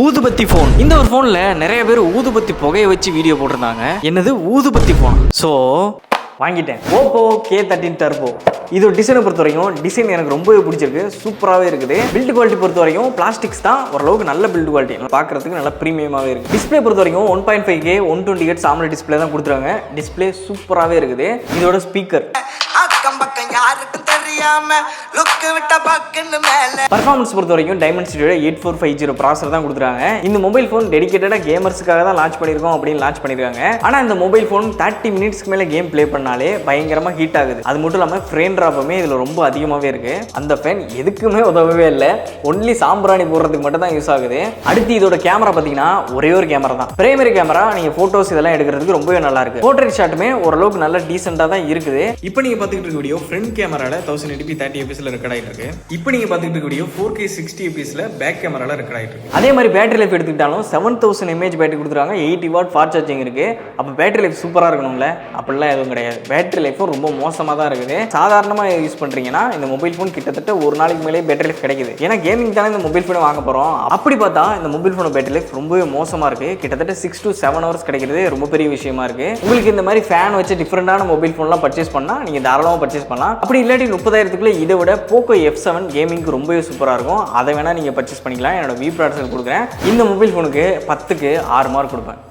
ஊதுபத்தி ஃபோன் இந்த ஒரு ஃபோனில் நிறைய பேர் ஊதுபத்தி புகையை வச்சு வீடியோ போட்டிருந்தாங்க. என்னது? ஊதுபத்தி ஃபோன் ஸோ வாங்கிட்டேன். ஓப்போ கே தேர்ட்டின் டர்போ இது டிசைனை பொறுத்த வரைக்கும் டிசைன் எனக்கு ரொம்பவே பிடிச்சிருக்கு. சூப்பராகவே இருக்குது. பில்ட் குவாலிட்டி பொறுத்த வரைக்கும் பிளாஸ்டிக்ஸ் தான் ஓரளவுக்கு நல்ல பில்ட் குவாலிட்டி பார்க்கறதுக்கு நல்ல ப்ரீமியமாகவே இருக்குது டிஸ்பிளே பொறுத்த வரைக்கும் one point five K one twenty head சாமலை டிஸ்பிளே தான் கொடுத்துருக்காங்க. டிஸ்பிளே சூப்பராகவே இருக்குது. இதோட ஸ்பீக்கர் பக்கம் யாருக்கும் தெரியாம லுக்கு விட்ட பக்குன்னு மேல. பர்ஃபார்மன்ஸ் பொறுத்த வரைக்கும் diamond சிட்டியோட eight four five zero processor தான் கொடுத்துருக்காங்க. இந்த மொபைல் ஃபோன் டெடிகேட்டடாக கேமர்ஸுக்காக தான் லான்ச் பண்ணியிருக்கோம் அப்படின்னு லான்ச் பண்ணியிருக்காங்க. ஆனால் இந்த மொபைல் ஃபோன் தேர்ட்டி மினிட்ஸ்க்கு மேலே கேம் ப்ளே பண்ணாலே பயங்கரமாக ஹீட் ஆகுது. அது மட்டும் இல்லாமல் ஃப்ரேம் ட்ராப்புமே இதில் ரொம்ப அதிகமாகவே இருக்கு. அந்த ஃபேன் எதுக்குமே உதவவே இல்லை. ஒன்லி சாம்பிராணி போடுறதுக்கு மட்டும் தான் யூஸ் ஆகுது. அடுத்து இதோட கேமரா பார்த்தீங்கன்னா ஒரே ஒரு கேமரா தான். பிரைமரி கேமரா நீங்கள் ஃபோட்டோஸ் இதெல்லாம் எடுக்கிறதுக்கு ரொம்பவே நல்லா இருக்கு. போர்ட்ரேட் ஷாட்டுமே ஓரளவுக்கு நல்ல டீசெண்டாக தான் இருக்குது. இப்போ நீங்கள் பார்த்துக்கிட்டு இருக்க வீடியோ ஃப்ரண்ட் கேமராவில் தௌசண்ட் எயிட்டி தேர்ட்டி எபிஸில் ரெக்கார்ட் ஆகிட்டு இருக்கு. இப்போ நீங்கள் பார்த்துக்கிட்டு இருக்க வீடியோ ஃபோர் கே சிக்ஸ்டி எபிஸில் பேக் கேமராவில் ரெக்கார்ட் ஆகிட்டு இருக்கு. அதே மாதிரி பேட்டரி லைஃப் எடுத்துக்கிட்டாலும் செவன் தௌசண்ட் எம்ஏஹெச் பேட்டரி கொடுத்துருக்காங்க. எயிட்டி வாட் ஃபாஸ்ட் சார்ஜிங் இருக்கு. அப்போ பேட்டரி லைஃப் சூப்பராக இருக்கணும்ல. அப்படிலாம் எதுவும் கிடையாது. பேட்டரி லைஃப்பும் ரொம்ப மோசமாக தான் இருக்குது. சாதாரணமாக யூஸ் பண்ணுறீங்கன்னா இந்த மொபைல் ஃபோன் கிட்டத்தட்ட ஒரு நாளைக்கு மேலே பேட்டரி லைஃப் கிடைக்குது. ஏன்னா கேமிங் தானே இந்த மொபைல் ஃபோனை வாங்க போகிறோம் அப்படி பார்த்தா இந்த மொபைல் ஃபோனோட பேட்டரி லைஃப் ரொம்பவே மோசமாக இருக்கு. கிட்டத்தட்ட சிக்ஸ் டு செவன் ஹவர்ஸ் கிடைக்கிறது ரொம்ப பெரிய விஷயமா இருக்குது உங்களுக்கு இந்த மாதிரி ஃபேன் வச்சு டிஃப்ரெண்டான மொபைல் ஃபோன்லாம் பர்ச்சேஸ் பண்ணால் நீங்கள் தாராளமாக பர்ச்சேஸ் பண்ணலாம். அப்படி இல்லாட்டி முப்பதாயிரத்துக்குள்ளே இதை விட போக்கோ எஃப் செவன் கேமிங்க்கு ரொம்பவே சூப்பராக இருக்கும். அதை வேணால் நீங்கள் பர்ச்சேஸ் பண்ணிக்கலாம். என்னோட வி ப்ராடக்ட்ஸ் கொடுக்குறேன். இந்த மொபைல் ஃபோனுக்கு பத்துக்கு ஆறு மார்க் கொடுப்பேன்.